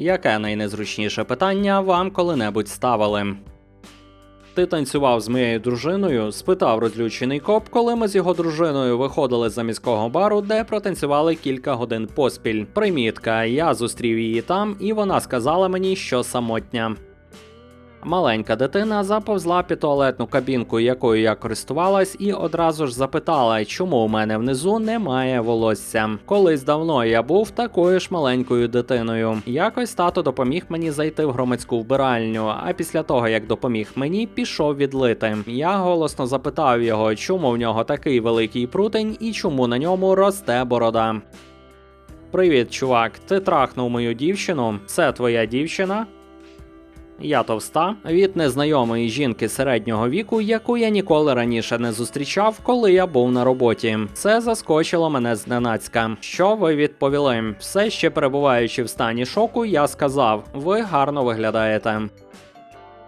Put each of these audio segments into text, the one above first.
Яке найнезручніше питання вам коли-небудь ставили? Ти танцював з моєю дружиною? спитав розлючений коп, коли ми з його дружиною виходили за міського бару, де протанцювали кілька годин поспіль. Примітка, я зустрів її там, і вона сказала мені, що самотня. Маленька дитина заповзла під туалетну кабінку, якою я користувалась, і одразу ж запитала, чому у мене внизу немає волосся. Колись давно я був такою ж маленькою дитиною. Якось тато допоміг мені зайти в громадську вбиральню. А після того, як допоміг мені, пішов відлити. Я голосно запитав його, чому в нього такий великий прутень і чому на ньому росте борода. Привіт, чувак. Ти трахнув мою дівчину. Це твоя дівчина? Я товста від незнайомої жінки середнього віку, яку я ніколи раніше не зустрічав, коли я був на роботі. Це заскочило мене зненацька. Що ви відповіли? Все ще перебуваючи в стані шоку, я сказав: ви гарно виглядаєте.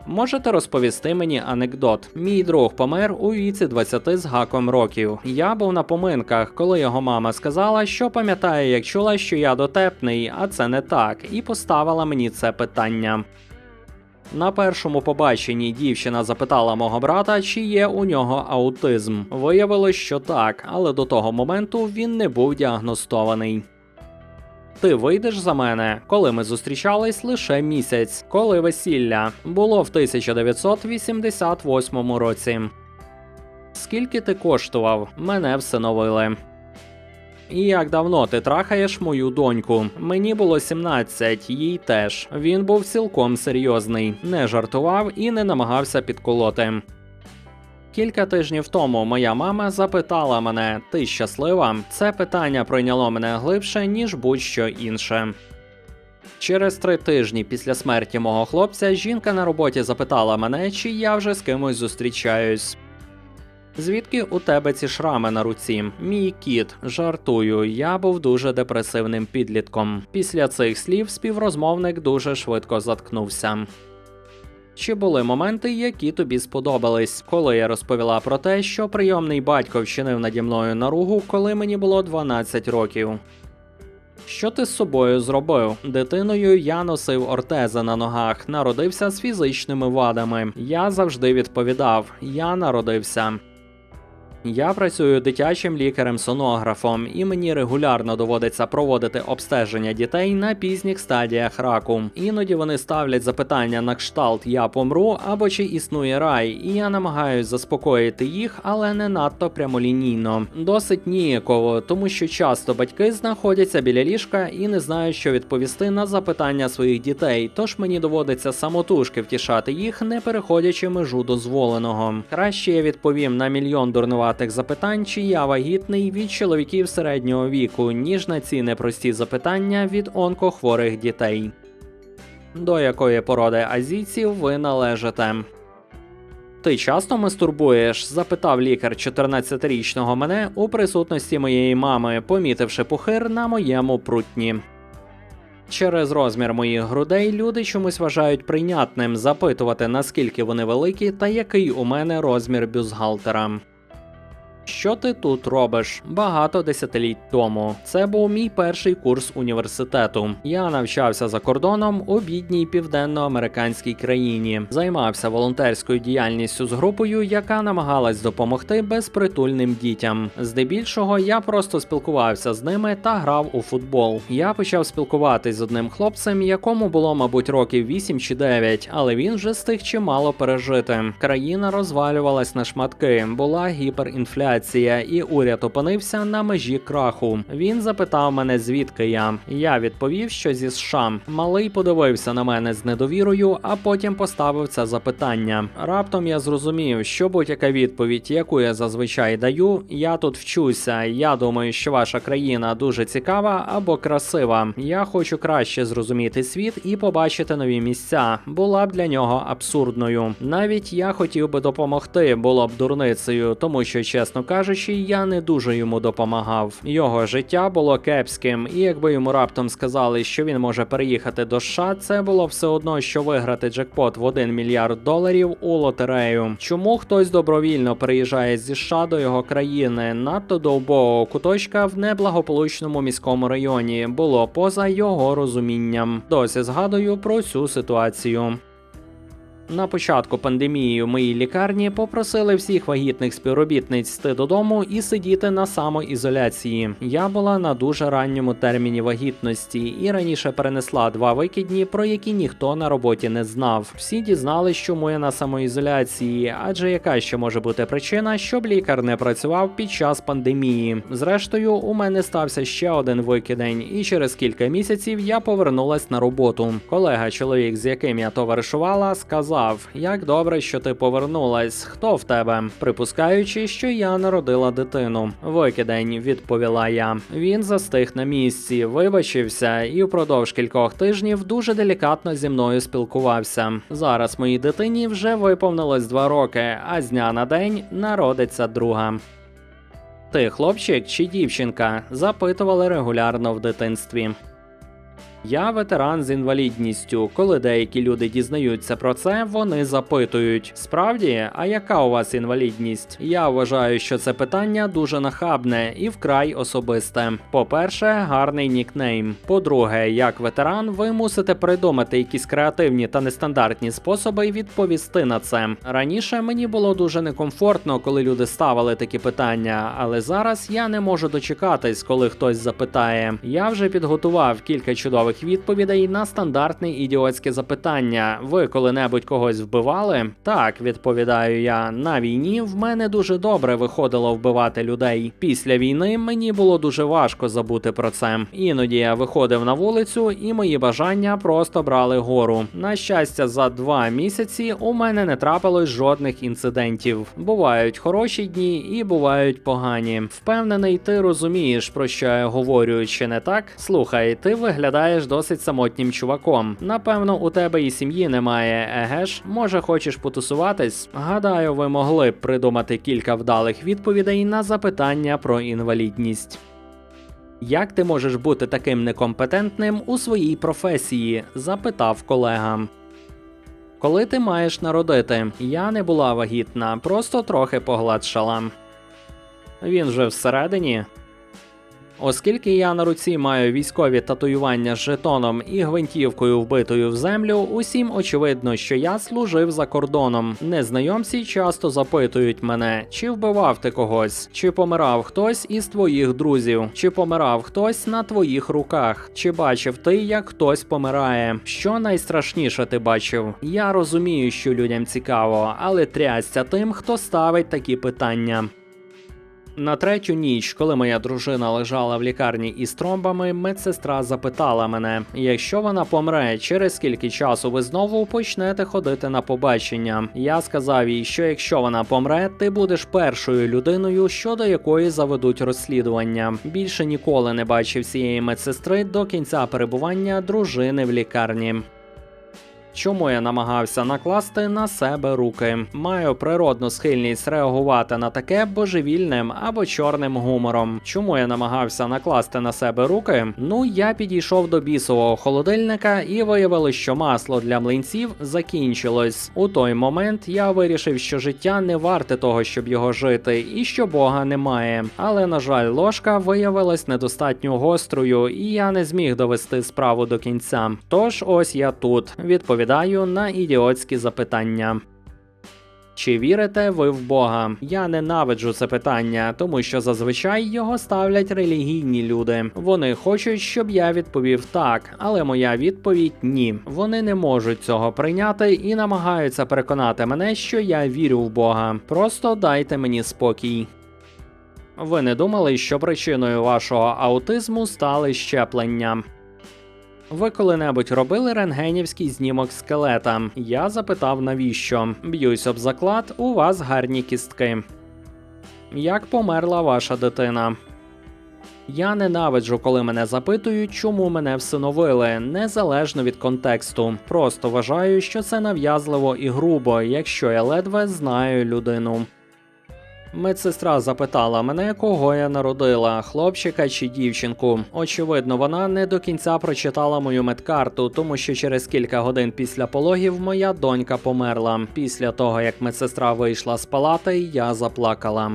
Можете розповісти мені анекдот? Мій друг помер у віці 20 з гаком років. Я був на поминках, коли його мама сказала, що пам'ятає, як чула, що я дотепний, а це не так, і поставила мені це питання. На першому побаченні дівчина запитала мого брата, чи є у нього аутизм. Виявилось, що так, але до того моменту він не був діагностований. Ти вийдеш за мене, коли ми зустрічались лише місяць, коли весілля було в 1988 році. Скільки ти коштував? Мене всиновили. І як давно ти трахаєш мою доньку? Мені було 17, їй теж. Він був цілком серйозний, не жартував і не намагався підколоти. Кілька тижнів тому моя мама запитала мене: ти щаслива? Це питання пройняло мене глибше, ніж будь-що інше. Через три тижні після смерті мого хлопця жінка на роботі запитала мене, чи я вже з кимось зустрічаюсь. Звідки у тебе ці шрами на руці? Мій кіт, жартую, я був дуже депресивним підлітком. Після цих слів співрозмовник дуже швидко заткнувся. Чи були моменти, які тобі сподобались, коли я розповіла про те, що прийомний батько вчинив наді мною наругу, коли мені було 12 років? Що ти з собою зробив? Дитиною я носив ортези на ногах, народився з фізичними вадами. Я завжди відповідав: я народився. Я працюю дитячим лікарем-сонографом, і мені регулярно доводиться проводити обстеження дітей на пізніх стадіях раку. Іноді вони ставлять запитання на кшталт Я помру або чи існує рай, і я намагаюсь заспокоїти їх, але не надто прямолінійно. Досить ніяково, тому що часто батьки знаходяться біля ліжка і не знають, що відповісти на запитання своїх дітей. Тож мені доводиться самотужки втішати їх, не переходячи межу дозволеного. Краще я відповім на мільйон дурнуватих запитань, чи я вагітний від чоловіків середнього віку, ніж на ці непрості запитання від онкохворих дітей. До якої породи азійців ви належите? Ти часто мастурбуєш? запитав лікар 14-річного мене у присутності моєї мами, помітивши пухир на моєму прутні. Через розмір моїх грудей люди чомусь вважають прийнятним запитувати, наскільки вони великі та який у мене розмір бюстгальтера. Що ти тут робиш? Багато десятиліть тому. Це був мій перший курс університету. Я навчався за кордоном у бідній південноамериканській країні, займався волонтерською діяльністю з групою, яка намагалась допомогти безпритульним дітям. Здебільшого я просто спілкувався з ними та грав у футбол. Я почав спілкуватись з одним хлопцем, якому було, мабуть, років 8 чи 9, але він вже встиг чимало пережити. Країна розвалювалась на шматки, була гіперінфляція інфляція, і уряд опинився на межі краху. Він запитав мене, звідки я. Я відповів, що зі США. Малий подивився на мене з недовірою, а потім поставив це запитання. Раптом я зрозумів, що будь-яка відповідь, яку я зазвичай даю, я тут вчуся. Я думаю, що ваша країна дуже цікава або красива. Я хочу краще зрозуміти світ і побачити нові місця. Була б для нього абсурдною. Навіть я хотів би допомогти, було б дурницею, тому що чесно чесно кажучи, я не дуже йому допомагав. Його життя було кепським, і якби йому раптом сказали, що він може переїхати до США, це було все одно, що виграти джекпот в 1 мільярд доларів у лотерею. Чому хтось добровільно переїжджає зі США до його країни? Надто до убогого куточка в неблагополучному міському районі було поза його розумінням. Досі згадую про цю ситуацію. На початку пандемії у моїй лікарні попросили всіх вагітних співробітниць йти додому і сидіти на самоізоляції. Я була на дуже ранньому терміні вагітності і раніше перенесла два викидні, про які ніхто на роботі не знав. Всі дізнались, чому я на самоізоляції, адже яка ще може бути причина, щоб лікар не працював під час пандемії. Зрештою, у мене стався ще один викидень, і через кілька місяців я повернулась на роботу. Колега, чоловік, з яким я товаришувала, сказав: Як добре, що ти повернулась. Хто в тебе? Припускаючи, що я народила дитину. Викидень, відповіла я. Він застиг на місці, вибачився і впродовж кількох тижнів дуже делікатно зі мною спілкувався. Зараз моїй дитині вже виповнилось два роки, а з дня на день народиться друга. Ти хлопчик чи дівчинка? запитували регулярно в дитинстві. Я ветеран з інвалідністю. Коли деякі люди дізнаються про це, вони запитують: справді, а яка у вас інвалідність? Я вважаю, що це питання дуже нахабне і вкрай особисте. По-перше, гарний нікнейм. По-друге, як ветеран, ви мусите придумати якісь креативні та нестандартні способи відповісти на це. Раніше мені було дуже некомфортно, коли люди ставили такі питання, але зараз я не можу дочекатись, коли хтось запитає. Я вже підготував кілька чудових відповідей на стандартне ідіотське запитання. Ви коли-небудь когось вбивали? Так, відповідаю я. На війні в мене дуже добре виходило вбивати людей. Після війни мені було дуже важко забути про це. Іноді я виходив на вулицю, і мої бажання просто брали гору. На щастя, за два місяці у мене не трапилось жодних інцидентів. Бувають хороші дні і бувають погані. Впевнений, ти розумієш, про що я говорю, чи не так? Слухай, ти виглядаєш досить самотнім чуваком. Напевно, у тебе і сім'ї немає, еге ж? Може, хочеш потусуватись? Гадаю, ви могли б придумати кілька вдалих відповідей на запитання про інвалідність. Як ти можеш бути таким некомпетентним у своїй професії? запитав колега. Коли ти маєш народити? Я не була вагітна, просто трохи погладшала. Він же всередині. Оскільки я на руці маю військові татуювання з жетоном і гвинтівкою вбитою в землю, усім очевидно, що я служив за кордоном. Незнайомці часто запитують мене, чи вбивав ти когось, чи помирав хтось із твоїх друзів, чи помирав хтось на твоїх руках, чи бачив ти, як хтось помирає. Що найстрашніше ти бачив? Я розумію, що людям цікаво, але трясся тим, хто ставить такі питання. На третю ніч, коли моя дружина лежала в лікарні із тромбами, медсестра запитала мене: якщо вона помре, через скільки часу ви знову почнете ходити на побачення? Я сказав їй, що якщо вона помре, ти будеш першою людиною, щодо якої заведуть розслідування. Більше ніколи не бачив цієї медсестри до кінця перебування дружини в лікарні. Чому я намагався накласти на себе руки? Маю природну схильність реагувати на таке божевільним або чорним гумором. Чому я намагався накласти на себе руки? Ну я підійшов до бісового холодильника і виявилось, що масло для млинців закінчилось. У той момент я вирішив, що життя не варте того, щоб його жити, і що Бога немає. Але на жаль, ложка виявилась недостатньо гострою, і я не зміг довести справу до кінця. Тож ось я тут відповідаю на ідіотські запитання. Чи вірите ви в Бога? Я ненавиджу це питання, тому що зазвичай його ставлять релігійні люди. Вони хочуть, щоб я відповів так, але моя відповідь ні. Вони не можуть цього прийняти і намагаються переконати мене, що я вірю в Бога. Просто дайте мені спокій. Ви не думали, що причиною вашого аутизму стали щеплення? Ви коли-небудь робили рентгенівський знімок скелета? Я запитав, навіщо? Б'юсь об заклад, у вас гарні кістки. Як померла ваша дитина? Я ненавиджу, коли мене запитують, чому мене всиновили, незалежно від контексту. Просто вважаю, що це нав'язливо і грубо, якщо я ледве знаю людину. Медсестра запитала мене, кого я народила, хлопчика чи дівчинку. Очевидно, вона не до кінця прочитала мою медкарту, тому що через кілька годин після пологів моя донька померла. Після того, як медсестра вийшла з палати, я заплакала.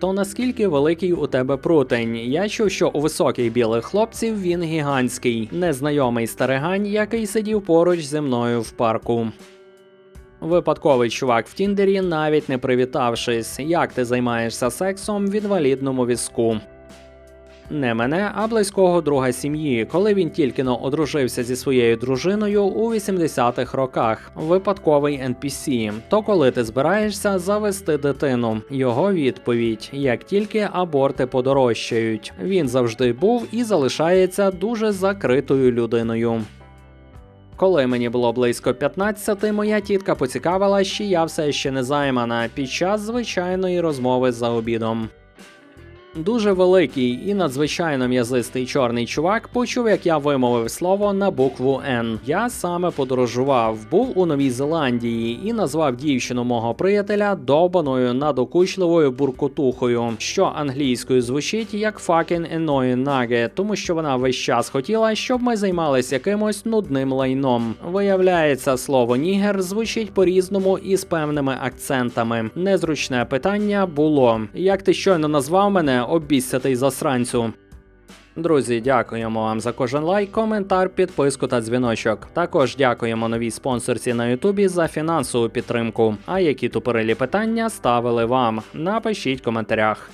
То наскільки великий у тебе прутень? Я чув, що у високих білих хлопців він гігантський, незнайомий старигань, який сидів поруч зі мною в парку. Випадковий чувак в Тіндері, навіть не привітавшись, як ти займаєшся сексом в інвалідному візку. Не мене, а близького друга сім'ї, коли він тільки но одружився зі своєю дружиною у 80-х роках. Випадковий NPC. То коли ти збираєшся завести дитину? Його відповідь: як тільки аборти подорожчають. Він завжди був і залишається дуже закритою людиною. Коли мені було близько 15, моя тітка поцікавила, що я все ще не займана під час звичайної розмови за обідом. Дуже великий і надзвичайно м'язистий чорний чувак почув, як я вимовив слово на букву Н. Я саме подорожував, був у Новій Зеландії і назвав дівчину мого приятеля довбаною надокучливою буркотухою, що англійською звучить як fucking annoying nugget, тому що вона весь час хотіла, щоб ми займалися якимось нудним лайном. Виявляється, слово нігер звучить по-різному і з певними акцентами. Незручне питання було: як ти щойно назвав мене обіцятий засранцю? Друзі, дякуємо вам за кожен лайк, коментар, підписку та дзвіночок. Також дякуємо новій спонсорці на Ютубі за фінансову підтримку. А які тупорилі питання ставили вам? Напишіть в коментарях.